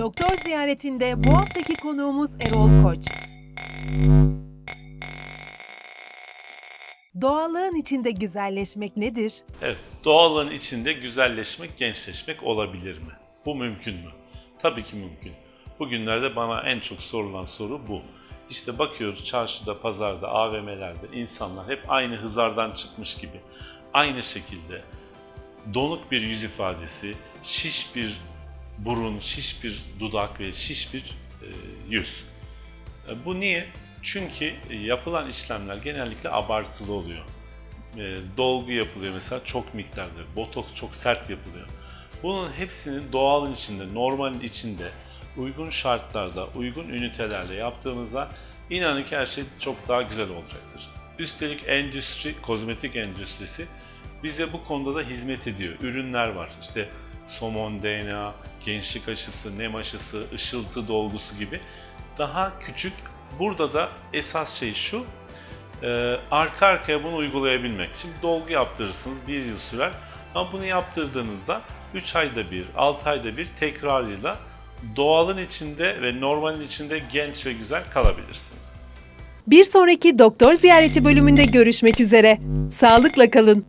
Doktor ziyaretinde bu haftaki konuğumuz Erol Koç. Doğallığın içinde güzelleşmek nedir? Evet, doğalın içinde güzelleşmek, gençleşmek olabilir mi? Bu mümkün mü? Tabii ki mümkün. Bugünlerde bana en çok sorulan soru bu. İşte bakıyoruz çarşıda, pazarda, AVM'lerde insanlar hep aynı hızardan çıkmış gibi. Aynı şekilde donuk bir yüz ifadesi, şiş bir burun, şiş bir dudak ve şiş bir e, yüz. E, Bu niye? Çünkü e, yapılan işlemler genellikle abartılı oluyor. Dolgu yapılıyor mesela çok miktarda, botoks çok sert yapılıyor. Bunun hepsini doğalın içinde, normalin içinde, uygun şartlarda, uygun ünitelerle yaptığımızda inanın ki her şey çok daha güzel olacaktır. Üstelik endüstri, kozmetik endüstrisi bize bu konuda da hizmet ediyor. Ürünler var. İşte somon DNA, gençlik aşısı, nem aşısı, ışıltı dolgusu gibi daha küçük. Burada da esas şey şu, e, arka arkaya bunu uygulayabilmek. Şimdi dolgu yaptırırsınız, bir yıl sürer. Ama bunu yaptırdığınızda 3 ayda bir, 6 ayda bir tekrarıyla doğalın içinde ve normalin içinde genç ve güzel kalabilirsiniz. Bir sonraki doktor ziyareti bölümünde görüşmek üzere. Sağlıkla kalın.